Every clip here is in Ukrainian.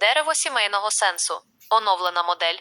Дерево сімейного сенсу. Оновлена модель.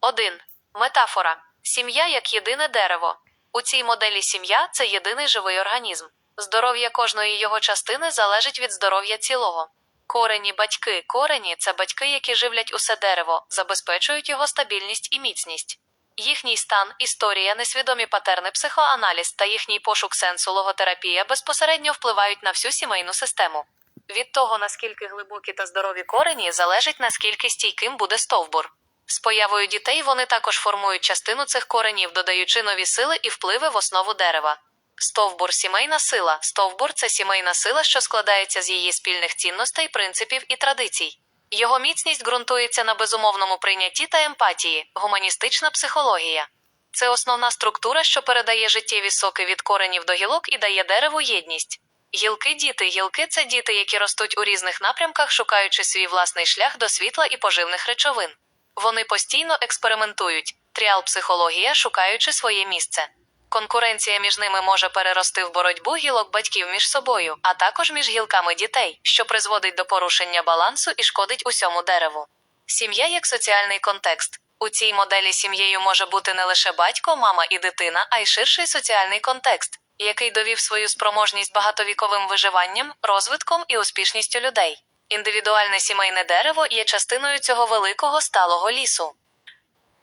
1. Метафора. Сім'я як єдине дерево. У цій моделі сім'я це єдиний живий організм. Здоров'я кожної його частини залежить від здоров'я цілого. Корені батьки. Корені це батьки, які живлять усе дерево, забезпечують його стабільність і міцність. Їхній стан, історія, несвідомі патерни, психоаналіз та їхній пошук сенсу логотерапія безпосередньо впливають на всю сімейну систему. Від того, наскільки глибокі та здорові корені, залежить наскільки стійким буде стовбур. З появою дітей вони також формують частину цих коренів, додаючи нові сили і впливи в основу дерева. Стовбур сімейна сила. Стовбур це сімейна сила, що складається з її спільних цінностей, принципів і традицій. Його міцність ґрунтується на безумовному прийнятті та емпатії, гуманістична психологія. Це основна структура, що передає життєві соки від коренів до гілок і дає дереву єдність. Гілки діти. Гілки це діти, які ростуть у різних напрямках, шукаючи свій власний шлях до світла і поживних речовин. Вони постійно експериментують, тріал психологія, шукаючи своє місце. Конкуренція між ними може перерости в боротьбу гілок батьків між собою, а також між гілками дітей, що призводить до порушення балансу і шкодить усьому дереву. Сім'я як соціальний контекст. У цій моделі сім'єю може бути не лише батько, мама і дитина, а й ширший соціальний контекст, який довів свою спроможність багатовіковим виживанням, розвитком і успішністю людей. Індивідуальне сімейне дерево є частиною цього великого сталого лісу.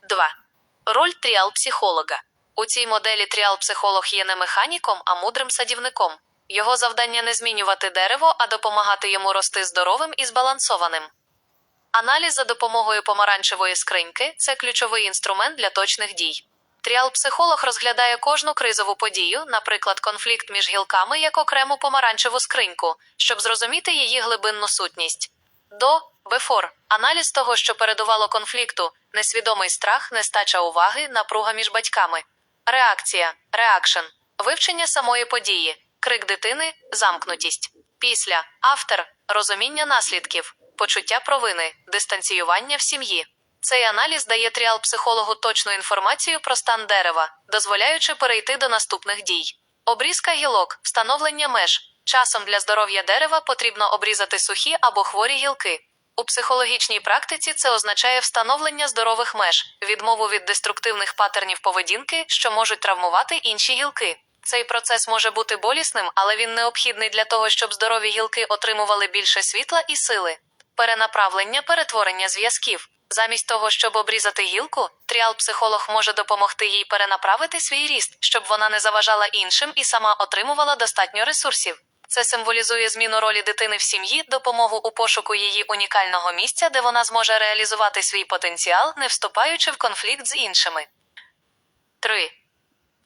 2. Роль тріал-психолога. У цій моделі тріал-психолог є не механіком, а мудрим садівником. Його завдання не змінювати дерево, а допомагати йому рости здоровим і збалансованим. Аналіз за допомогою помаранчевої скриньки це ключовий інструмент для точних дій. Тріал-психолог розглядає кожну кризову подію, наприклад, конфлікт між гілками як окрему помаранчеву скриньку, щоб зрозуміти її глибинну сутність. До бефор аналіз того, що передувало конфлікту, несвідомий страх, нестача уваги, напруга між батьками. Реакція реакшн вивчення самої події, крик дитини, замкнутість. Після автор розуміння наслідків, почуття провини, дистанціювання в сім'ї. Цей аналіз дає тріал психологу точну інформацію про стан дерева, дозволяючи перейти до наступних дій. Обрізка гілок, встановлення меж. Часом для здоров'я дерева потрібно обрізати сухі або хворі гілки. У психологічній практиці це означає встановлення здорових меж, відмову від деструктивних патернів поведінки, що можуть травмувати інші гілки. Цей процес може бути болісним, але він необхідний для того, щоб здорові гілки отримували більше світла і сили. Перенаправлення перетворення зв'язків. Замість того, щоб обрізати гілку, тріал-психолог може допомогти їй перенаправити свій ріст, щоб вона не заважала іншим і сама отримувала достатньо ресурсів. Це символізує зміну ролі дитини в сім'ї, допомогу у пошуку її унікального місця, де вона зможе реалізувати свій потенціал, не вступаючи в конфлікт з іншими. 3.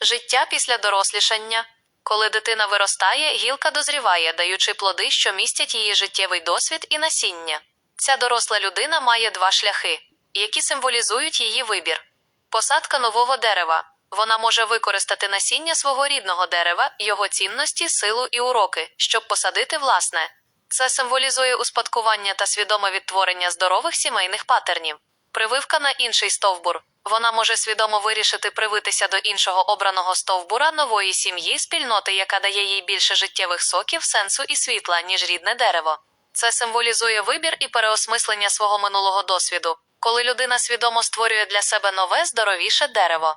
Життя після дорослішання. Коли дитина виростає, гілка дозріває, даючи плоди, що містять її життєвий досвід і насіння. Ця доросла людина має два шляхи, які символізують її вибір. Посадка нового дерева. Вона може використати насіння свого рідного дерева, його цінності, силу і уроки, щоб посадити власне. Це символізує успадкування та свідоме відтворення здорових сімейних патернів. Прививка на інший стовбур. Вона може свідомо вирішити привитися до іншого обраного стовбура нової сім'ї, спільноти, яка дає їй більше життєвих соків, сенсу і світла, ніж рідне дерево. Це символізує вибір і переосмислення свого минулого досвіду, коли людина свідомо створює для себе нове, здоровіше дерево.